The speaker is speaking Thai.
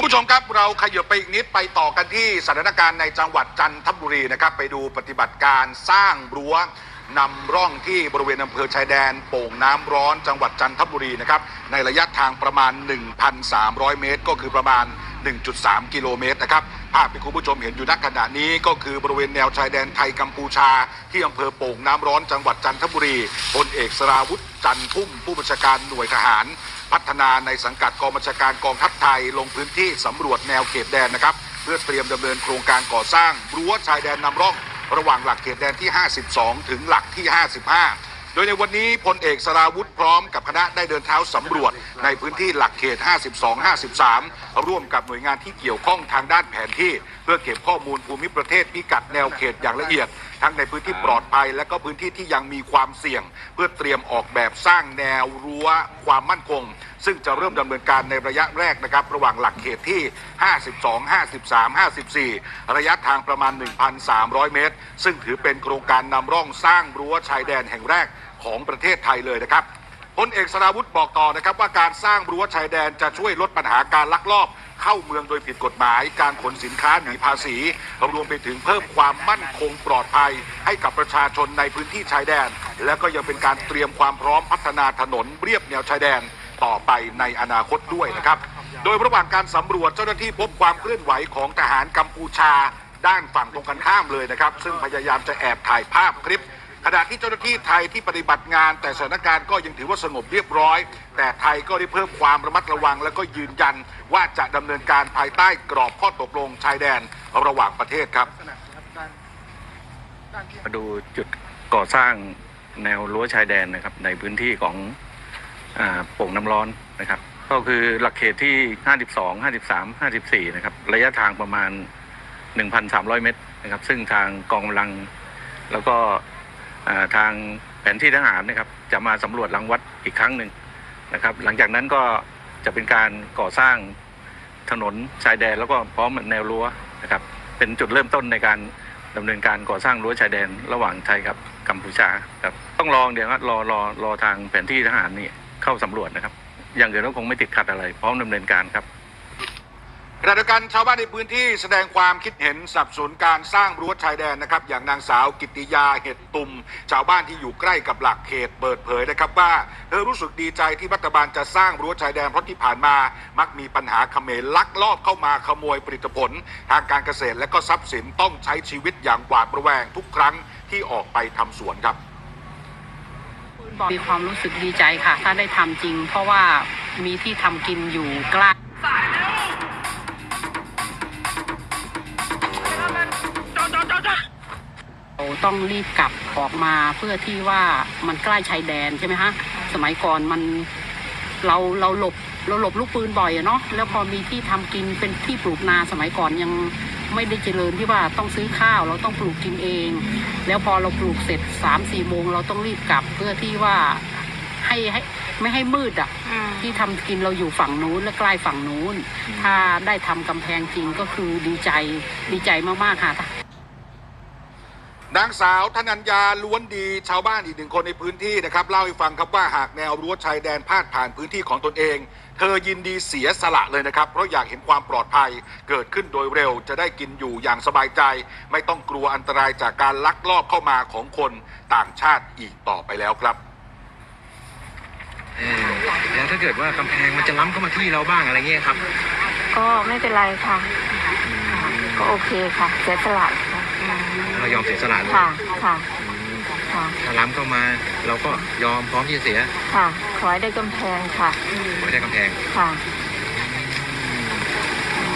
คุณผู้ชมครับเราขยับไปอีกนิดไปต่อกันที่สถานการณ์ในจังหวัดจันทบุรีนะครับไปดูปฏิบัติการสร้างรั้วนำร่องที่บริเวณอำเภอชายแดน โป่งน้ำร้อนจังหวัดจันทบุรีนะครับในระยะทางประมาณ 1,300 เมตร ก็คือประมาณ 1.3 กิโลเมตรนะครับภาพที่คุณผู้ชมเห็นอยู่ณขณะนี้ก็คือบริเวณแนวชายแดนไทยกัมพูชา ที่อำเภอโป่งน้ำร้อนจังหวัดจันทบุรีพลเอกสราวุธจันพุ่มผู้บัญชาการหน่วยทหาร พัฒนาในสังกัดกองบัญชาการกองทัพไทย ลงพื้นที่สำรวจแนวเขตแดนนะครับ เพื่อเตรียมดำเนินโครงการก่อสร้างรั้วชายแดนนำร่อง ระหว่างหลักเขตแดนที่ 52 ถึงหลักที่ 55โดยในวันนี้พลเอกสราวุธพร้อมกับคณะได้เดินเท้าสำรวจในพื้นที่หลักเขต 52 53 ร่วมกับหน่วยงานที่เกี่ยวข้องทางด้านแผนที่ เพื่อเก็บข้อมูลภูมิประเทศพิกัดแนวเขตอย่างละเอียด ทั้งในพื้นที่ปลอดภัย และก็พื้นที่ที่ยังมีความเสี่ยง เพื่อเตรียมออกแบบสร้างแนวรั้วความมั่นคง ซึ่งจะเริ่มดำเนินการในระยะแรกนะครับ ระหว่างหลักเขตที่ 52 53 54 ระยะทางประมาณ 1,300 เมตร ซึ่งถือเป็นโครงการนำร่องสร้างรั้วชายแดนแห่งแรกของประเทศไทยเลยนะครับ ลเอกสราวุธบอกต่อนะครับว่าการสร้างรั้วชายแดนจะช่วยลดปัญหาการลักลอบ เข้าเมืองโดยผิดกฎหมาย การขนสินค้าหนีภาษีรวมไปถึงเพิ่มความมั่นคงปลอดภัย ให้กับประชาชนในพื้นที่ชายแดน และก็ยังเป็นการเตรียมความพร้อมพัฒนาถนนเรียบแนวชายแดนต่อไปในอนาคตด้วยนะครับ โดยระหว่างการสำรวจเจ้าหน้าที่พบความเคลื่อนไหวของทหารกัมพูชา ด้านฝั่งตรงกันข้ามเลยนะครับ ซึ่งพยายามจะแอบถ่ายภาพคลิป ขณะที่เจ้าหน้าที่ไทยที่ปฏิบัติงาน แต่สถานการณ์ก็ยังถือว่าสงบเรียบร้อย แต่ไทยก็ได้เพิ่มความระมัดระวัง และก็ยืนยันว่าจะดำเนินการภายใต้กรอบข้อตกลงชายแดนระหว่างประเทศครับ มาดูจุดก่อสร้างแนวรั้วชายแดนนะครับ ในพื้นที่ของอาโป่งน้ำร้อนนะครับ ก็คือหลักเขตที่ 52 53 54 นะครับ ระยะทางประมาณ 1,300 เมตรนะครับ ซึ่งทางกองกำลัง แล้วก็ ทางแผนที่ทหารนะครับ จะมาสำรวจรังวัดอีกครั้งหนึ่งนะครับ หลังจากนั้นก็จะเป็นการก่อสร้างถนนชายแดนแล้วก็พร้อมแนวรั้วนะครับ เป็นจุดเริ่มต้นในการดำเนินการก่อสร้างรั้วชายแดนระหว่างไทยกับกัมพูชาครับต้องรอเดี๋ยวครับรอรอรอทางแผนที่ทหารนี่เข้าสำรวจนะครับ อย่างอื่นก็คงไม่ติดขัดอะไร พร้อมดำเนินการครับ ขณะเดียวกันชาวบ้านในพื้นที่แสดงความคิดเห็นสนับสนุนการสร้างรั้วชายแดนนะครับ อย่างนางสาวกิติยาเห็ดตุม ชาวบ้านที่อยู่ใกล้กับหลักเขตเปิดเผยนะครับว่าเธอรู้สึกดีใจที่รัฐบาลจะสร้างรั้วชายแดนเพราะที่ผ่านมา มักมีปัญหาเขมรลักลอบเข้ามาขโมยผลิตผล ทางการเกษตรและก็ทรัพย์สินต้องใช้ชีวิตอย่างหวาดระแวงทุกครั้งที่ออกไปทำสวนครับมีความรู้สึกดีใจค่ะ ถ้าได้ทำจริง เพราะว่ามีที่ทำกินอยู่ใกล้ เราต้องรีบกลับออกมาเพื่อที่ว่ามันใกล้ชายแดนใช่ไหมฮะสมัยก่อนมันเราเราหลบเราหลบลูกปืนบ่อยอะเนาะแล้วพอมีที่ทำกินเป็นที่ปลูกนาสมัยก่อนยังไม่ได้เจริญที่ว่าต้องซื้อข้าวเราต้องปลูกกินเอง แล้วพอเราปลูกเสร็จสามสี่โมงเราต้องรีบกลับเพื่อที่ว่าให้ให้ไม่ให้มืดอะที่ทำกินเราอยู่ฝั่งนู้นและใกล้ฝั่งนู้น ถ้าได้ทำกำแพงจริงก็คือดีใจดีใจมากๆค่ะ นางสาวธนัญญาล้วนดีชาวบ้านอีกหนึ่งคนในพื้นที่นะครับเล่าให้ฟังครับว่าหากแนวรั้วชายแดนพาดผ่านพื้นที่ของตนเอง เธอยินดีเสียสละเลยนะครับ เพราะอยากเห็นความปลอดภัยเกิดขึ้นโดยเร็ว จะได้กินอยู่อย่างสบายใจ ไม่ต้องกลัวอันตรายจากการลักลอบเข้ามาของคนต่างชาติอีกต่อไปแล้วครับเออแล้วถ้าเกิดว่ากำแพงมันจะล้ำเข้ามาที่เราบ้างอะไรเงี้ยครับ ก็ไม่เป็นไรค่ะ ก็โอเคค่ะเสียสละค่ะ เรายอมเสียสละเลยค่ะ ค่ะ อืมค่ะ ถ้าล้ำเข้ามาเราก็ยอมพร้อมที่จะเสียค่ะ ขอให้ได้กำแพงค่ะไว้ได้กำแพง ค่ะอ